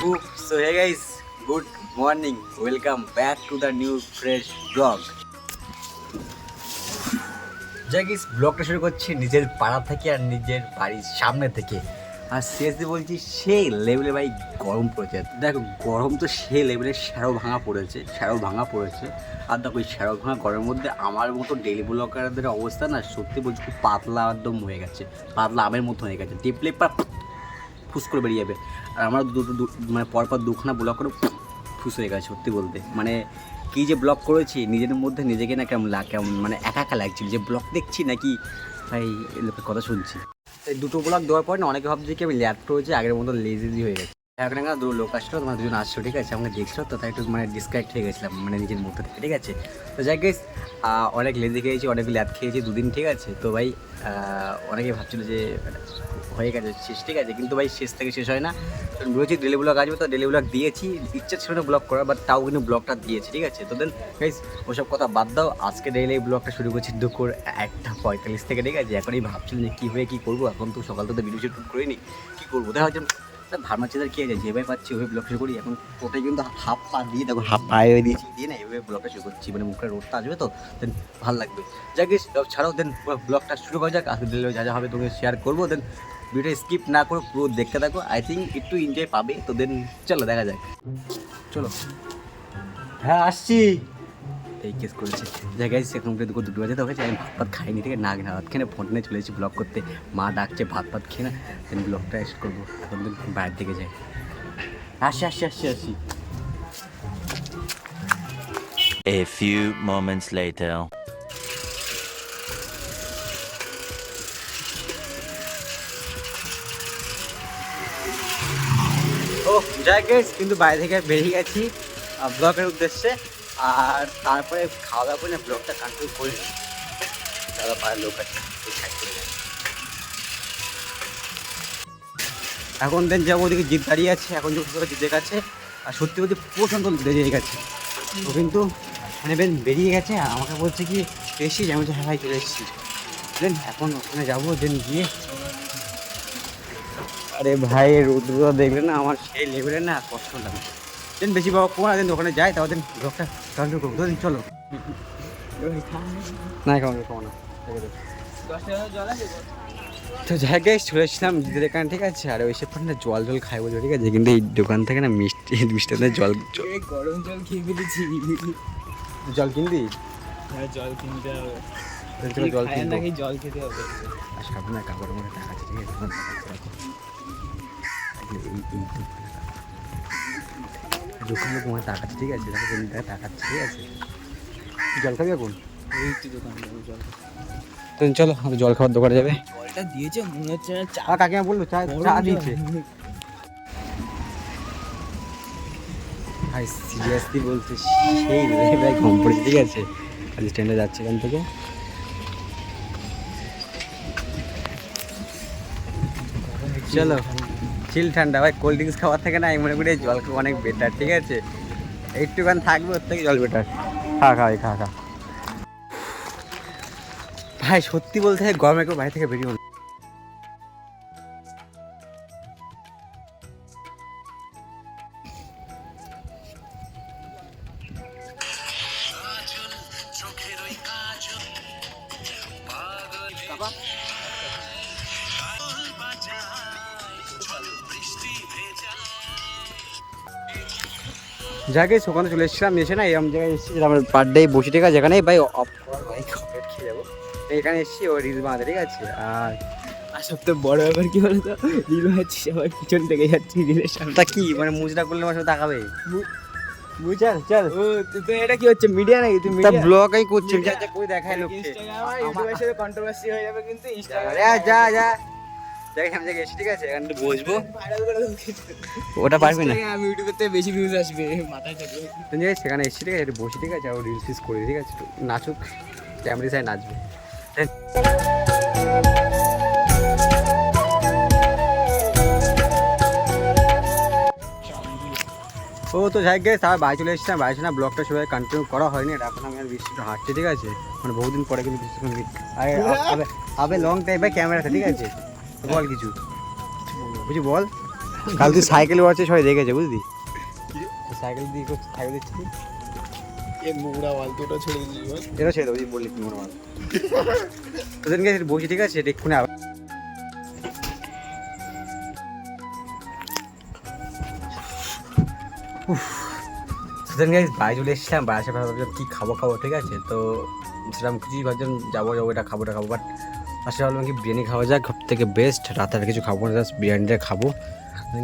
So hey guys, good morning. Welcome back to the new fresh vlog. যাই গিস ব্লগটা শুরু করছি নিজের পাড়া থেকে আর নিজের বাড়ির সামনে থেকে। আর সিরিয়াসলি বলছি সেই লেভেলে ভাই গরম পড়েছে। দেখো গরম তো সেই লেভেলে শ্যারো ভাঙা পড়েছে শ্যারো ভাঙা পড়েছে। আর দেখো ওই শ্যারো ভাঙা গরমের মধ্যে আমার মতো ডেলি ব্লগারদের অবস্থা না সত্যি বলছি খুব পাতলা একদম হয়ে গেছে। পাতলা আমের মতো হয়ে গেছে। টিপলে পা ফুস করে বেরিয়ে যাবে। আর আমার দুটো মানে পরপর দুখানা ব্লক করে ফুস হয়ে গেছে সত্যি বলতে। মানে কী যে ব্লক করেছি নিজের মধ্যে নিজেকে না কেমন লাগ কেমন মানে একা একা লাগছিল। যে ব্লক দেখছি নাকি? ভাই লোকের কথা শুনছি। এই দুটো ব্লক দেওয়ার পর না অনেকে ভাবছে কি আমি ল্যাপটপ করেছি আগের মতো লেজি হয়ে গেছে। এখন না দু লোক আসলো, তোমার দুজন আসছো, ঠিক আছে? আমাকে দেখছ, তো তাই একটু মানে ডিসকানেক্ট হয়ে গেছিলাম মানে নিজের মধ্যে থেকে, ঠিক আছে? তো যাই গেস অনেক লেজি খেয়েছি অনেক ল্যাট খেয়েছি, দুদিন, ঠিক আছে? তো ভাই অনেকে ভাবছিল যে হয়ে গেছে, শেষ, ঠিক আছে? কিন্তু ভাই, শেষ থেকে শেষ হয় না। বলেছি ডেলি ব্লগ আসবে তো ডেলি ব্লগ দিয়েছি। ইচ্ছা ছিল না ব্লগ করার বাট তাও কিন্তু ব্লগটা দিয়েছি, ঠিক আছে? তো দেন গাইস ওসব কথা বাদ দাও। আজকে ডেইলি ব্লগটা শুরু করছি দুপুর একটা পঁয়তাল্লিশ থেকে, ঠিক আছে? এখনই ভাবছিলাম যে কী হয়ে, কী করব? এখন তো সকাল থেকে ভিডিও শুট করে নিই কী করব? দেখা হচ্ছে ভাবনা চিন্তা কী আছে? যেভাবে পাচ্ছি ওইভাবে ব্লগ শুরু করি। এখন ওটাই কিন্তু হাফ পা দিয়ে দেখো হাফ পায়ে হয়ে দিয়েছি। দিয়ে না এইভাবে ব্লগটা শুরু করছি। মানে মুখে রোডটা আসবে তো দেন ভালো লাগবে। যাক ছাড়াও দেন ব্লগটা শুরু করা যাক। আজকে যা যা হবে তোকে শেয়ার করব। দেন ভিডিও স্কিপ না করে পুরো দেখতে থাকো। আই থিঙ্ক একটু এনজয় পাবে তো দেন চলো দেখা যাক। চলো। হ্যাঁ আসছি। এই কেস করেছে। জায়গায় এখন দুপুর দুটো বাজে তো হয়েছে আমি ভাত ভাত খাইনি ঠিক আছে না না ভাত খেয়ে ফোন নিয়ে চলে এসেছি ব্লগ করতে। মা ডাকছে ভাত ভাত খেয়ে না দেন ব্লগটা এসে করব। এখন বাইরের দিকে যাই। আসি আসি আসি আসি। A few moments later. ও যাই গেস কিন্তু বাইরে থেকে বেরিয়ে গেছি ব্লগের উদ্দেশ্যে। আর তারপরে খাওয়া দাওয়া করে ব্লগটা কন্টিনিউ করি দাদা পায়ের লোক আছে। এখন দেন যাব ওদিকে জিপ দাঁড়িয়ে আছে, এখন যে কোথাও জিপের কাছে আর সত্যি বলতে প্রচণ্ড বেরিয়ে গেছে। ও কিন্তু মানে বেন বেরিয়ে গেছে, আর আমাকে বলছে কি এসেছিস? আমি বলছি হ্যাঁ ভাই, চলে এসেছি। দেন এখন ওখানে যাব, দেন গিয়ে। আরে ভাই, রুদ্র দেখলে না, আমার সেই লেভেলে না কষ্ট লাগে। দেন বেশি বাবা কোন দিন ওখানে যাই তাও দিন ব্লগটা কন্ট্রোল করব দিন চলো। না খাব না না। তো জায়গায় চলে এসেছিলাম দিদির এখানে ঠিক আছে? আর ওই সব না জল জল খাই বলছে ঠিক আছে? কিন্তু এই দোকান থেকে না মিষ্টি মিষ্টি জল জল- গরম জল খেয়ে ফেলেছি। জল কিনবি? হ্যাঁ জল কিনতে হবে। জল খেতে হবে? আর সামনে না কাপড়ের মধ্যে টাকা আছে ঠিক আছে? এই দোকানে তোমার টাকা ঠিক আছে? দেখো তুমি টাকা টাকা ঠিক আছে? জল খাবি এখন? এই তো দোকান জল তো চলো আমি জল খাওয়ার দোকানে যাবে। জলটা দিয়েছে মনে হচ্ছে চা কাকিমা বলল চা চা। দিয়েছে। ভাই সিরিয়াসলি বলতে সেই লেভেলে ঘুম পড়েছে ঠিক আছে? আজ ট্রেনে যাচ্ছে এখান থেকে। চলো। চিল ঠান্ডা ভাই কোল্ড ড্রিঙ্কস খাওয়ার থেকে না আমি মনে করি জল খাওয়া অনেক বেটার ঠিক আছে? একটুখান থাকবে ওর থেকে জল বেটার খা খা ভাই, খা খা। ভাই সত্যি বলতে হয় গরমে কেউ বাড়ি থেকে বেরিয়ে যাকে ওখানে চলে এসেছিলাম এসে না এরকম জায়গায় এসেছি যেটা আমার পার ডে বসে ঠিক আছে যেখানে ভাই অফ ভাই খেয়ে যাব। এখানে এসেছি ও রিলস বানাতে ঠিক আছে? আর আর সবথেকে বড় ব্যাপার কি বলতো? রিল হচ্ছে সবাই পিছন থেকে যাচ্ছে রিলের সামনে। তা কি মানে মুজরা করলে আমার সাথে তাকাবে বুঝার চল ও তো- তো এটা কি হচ্ছে মিডিয়া নাকি? তুমি তা ব্লগ আমি করছি যা যা কই দেখায় লোককে। ইনস্টাগ্রাম আর ইউটিউবের সাথে কন্ট্রোভার্সি হয়ে যাবে কিন্তু ইনস্টাগ্রাম যা যা। ঠিক আছে? এখানে বসবো। ওটা পারবি না? বেশি ভিউজ আসবে মাথায় থাকবে। তো সেখানে এসেছি ঠিক আছে? একটু বসে ঠিক আছে? আর রিলস ফিস করি ঠিক আছে? নাচুক ক্যামেরা নাচবে। ও তো যাই গে তার বাড়ি চলে এসেছিলাম বাড়ি না ব্লগটা সবাই কন্টিনিউ করা হয়নি এখন আমি আর বৃষ্টিটা হাঁটছি ঠিক আছে? মানে বহুদিন পরে কিন্তু বৃষ্টি আবে আবে লং টাইম বাই ক্যামেরাতে ঠিক আছে? বল কিছু। বুঝি বল। কাল তুই সাইকেল সবাই দেখেছে বুঝলি? সাইকেল দিয়ে সাইকেল দিচ্ছি এ নোংরা মালতোটা ছেড়ে দিলি বল। এটা ছেড়ে দেবো বললি কি তোদেরকে বসি ঠিক আছে? এটা এক্ষুনি আবার। সেদিন গাইজ চলে এসেছিলাম কী খাব খাব ঠিক আছে? তো সেরকম কিছুই ভাবছিলাম যাব যাব এটা খাব এটা খাব বাট আসলে ভাবলাম কি বিরিয়ানি খাওয়া যাক, সব থেকে বেস্ট রাতে আর কিছু খাব না জাস্ট বিরিয়ানিটা খাব।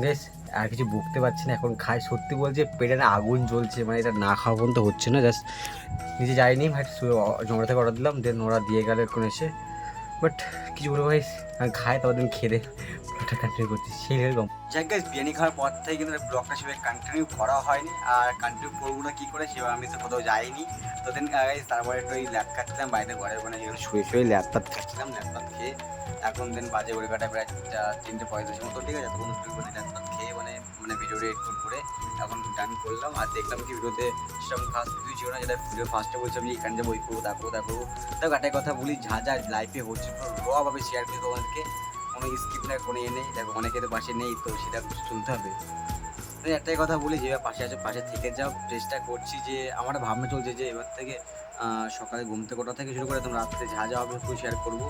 গাইস আর কিছু বুঝতে পারছি না, এখন খাই। সত্যি বলছে পেটে না আগুন জ্বলছে মানে এটা না খাওয়া পর্যন্ত হচ্ছে না জাস্ট নিজে যাইনি, ভাই জমা থেকে অর্ডার দিলাম দেন ওরা দিয়ে গেলে এখন এসে। বাট কিছু বলব ভাই আমি খাই তবে দিন খেলে ব্লগটা কন্টিনিউ করছি, সেই এরকম যাই গাইজ বিরিয়ানি খাওয়ার পর থেকে কিন্তু ব্লগটা সেভাবে কন্টিনিউ করা হয়নি, আর কন্টিনিউ করব না কী করে, সেভাবে আমি তো কোথাও যাইনি। তো দেন গাইজ তারপরে একটু ওই ল্যাপ খাচ্ছিলাম বাইরে ঘরের ওখানে যেগুলো শুয়ে শুয়ে ল্যাপটপ খাচ্ছিলাম ল্যাপটপ খেয়ে। এখন দিন বাজে ঘড়ি কাটা প্রায় তিনটে পঁয়ত্রিশ মতো ঠিক আছে, তখন ল্যাপটপ খেয়ে মানে মানে ভিডিও এডিট করে এখন ডান করলাম। আর দেখলাম কি ভিডিওতে সেরকম খাস ভিডিও ছিল না, যেটা ভিডিও ফার্স্টে বলছিলাম যে এখানে যাব, ওই করব, তা করব তা করব। তাও একটা কথা বলি, যা যা লাইফে হচ্ছে রভাবে শেয়ার করি তোমাদেরকে কোনো স্কিপ না, কোনো এ নেই। দেখো, অনেকে তো পাশে নেই, তো সেটা শুনতে হবে। তো একটাই কথা বলি যেভাবে পাশে আছে, পাশে থেকে যাও। চেষ্টা করছি যে আমার ভাবনা চলছে যে এবার থেকে সকালে ঘুম থেকে ওঠা থেকে শুরু করে তোমরা রাত্রে যা যা হবে সব শেয়ার করব।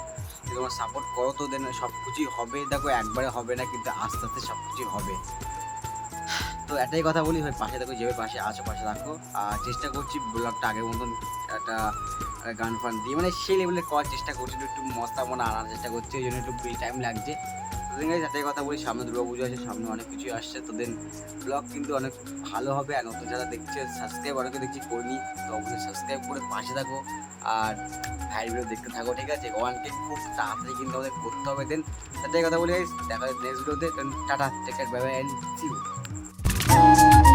তোমার সাপোর্ট করো তো দেন সব কিছুই হবে। দেখো, একবারে হবে না, কিন্তু আস্তে আস্তে সব কিছুই হবে। তো একটাই কথা বলি ভাই পাশে দেখো যেভাবে পাশে আছো পাশে রাখো আর চেষ্টা করছি ব্লগটা আগের মতন একটা গান ফান দিয়ে মানে সেই লেভেলে করার চেষ্টা করছি একটু মস্তা মনে আনার চেষ্টা করছি ওই জন্য একটু বেশি টাইম লাগছে। তো দেন একটাই কথা বলি সামনে দুর্গা পুজো আছে সামনে অনেক কিছুই আসছে তো দেন ব্লগ কিন্তু অনেক ভালো হবে। আর নতুন যারা দেখছে সাবস্ক্রাইব অনেকে দেখছি করিনি তো অবশ্যই সাবস্ক্রাইব করে পাশে থাকো। আর ভাই ভিডিও দেখতে থাকো ঠিক আছে? ওয়ানকে খুব তাড়াতাড়ি কিন্তু আমাদের করতে হবে দেন একটাই কথা বলি guys, দেখা নেক্সট ভিডিওতে টাটা টেক এন্ড you